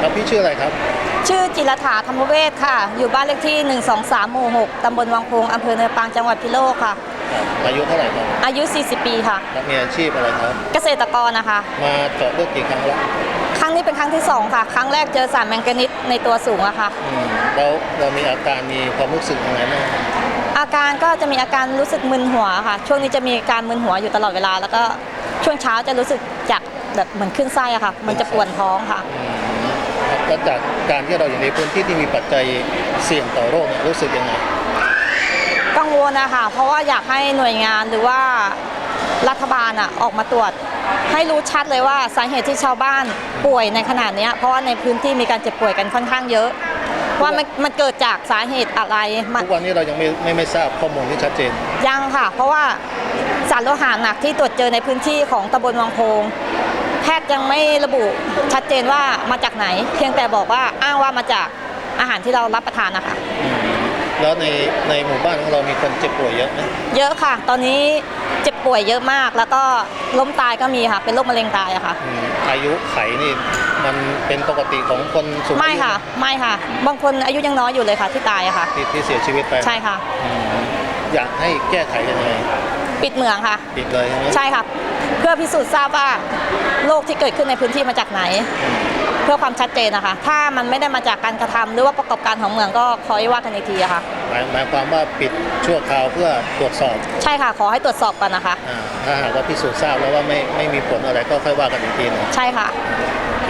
แล้วพี่ชื่ออะไรครับ ชื่อจิรถาธรรมเวชค่ะ อยู่บ้านเลขที่ 123 หมู่ 6 ตำบลวังพงอำเภอเนินปางจังหวัดพิโลกค่ะครับอายุเท่าไหร่ครับอายุ 40 ปีค่ะ แล้วมีอาชีพอะไรครับ เกษตรกรนะคะ มาเจาะเลือดกี่ครั้งแล้วครั้งนี้เป็นครั้งที่ 2 ค่ะ ครั้งแรกเจอสารแมงกานิสในตัวสูงอะค่ะ อืมแล้วเรามีอาการมีความรู้สึกยังไงบ้างอาการก็จะมีอาการรู้สึกมึนหัวค่ะ ช่วงนี้จะมีการมึนหัวอยู่ตลอดเวลา แล้วก็ช่วงเช้าจะรู้สึกจากแบบเหมือนขึ้นไส้อะค่ะ มันจะปวดท้องค่ะ อืมครับ แล้วจากการที่เราอยู่ในพื้นที่ที่มีปัจจัยเสี่ยงต่อโรคเนี่ยรู้สึกยังไงกังวลนะคะเพราะว่าอยากให้หน่วยงานหรือว่ารัฐบาลอะออกมาตรวจ ให้รู้ชัดเลยว่าสาเหตุที่ชาวบ้านป่วยในขนาดเนี้ยเพราะว่าในพื้นที่มีการเจ็บป่วยกันค่อนข้างเยอะ ว่ามันมันเกิดจากสาเหตุอะไรมันทุกวันนี้เรายังไม่ไม่ไม่ทราบข้อมูลที่ชัดเจนยังค่ะ เพราะว่าสารโลหะหนักที่ตรวจเจอในพื้นที่ของตำบลวังโพง แพทย์ยังไม่ระบุชัดเจนว่ามาจากไหน เพียงแต่บอกว่าอ้างว่ามาจากอาหารที่เรารับประทานนะคะแล้วในในหมู่บ้านของเรามีคนเจ็บป่วยเยอะไหมเยอะค่ะ ตอนนี้เจ็บป่วยเยอะมาก แล้วก็ล้มตายก็มีค่ะ เป็นโรคมะเร็งตายอะค่ะอืมอายุไขนี่มันเป็นปกติของคนสูงอายุไม่ค่ะ ไม่ค่ะ บางคนอายุยังน้อยอยู่เลยค่ะ ที่ตายอะค่ะที่ที่เสียชีวิตไปใช่ค่ะอืมอยากให้แก้ไขยังไงปิดเหมืองค่ะ ปิดเลยใช่ไหมใช่ค่ะ เพื่อพิสูจน์ทราบว่าโรคที่เกิดขึ้นในพื้นที่มาจากไหน เพื่อความชัดเจนนะคะ ถ้ามันไม่ได้มาจากการกระทำหรือว่าประกอบการของเหมืองก็ขอให้ว่ากันอีกทีอะค่ะหมายหมายความว่าปิดชั่วคราวเพื่อตรวจสอบใช่ค่ะ ขอให้ตรวจสอบกันนะคะอ่าถ้าหากว่าพิสูจน์ทราบแล้วว่าไม่ไม่มีผลอะไรก็ค่อยว่ากันอีกทีหนึงใช่ค่ะ โ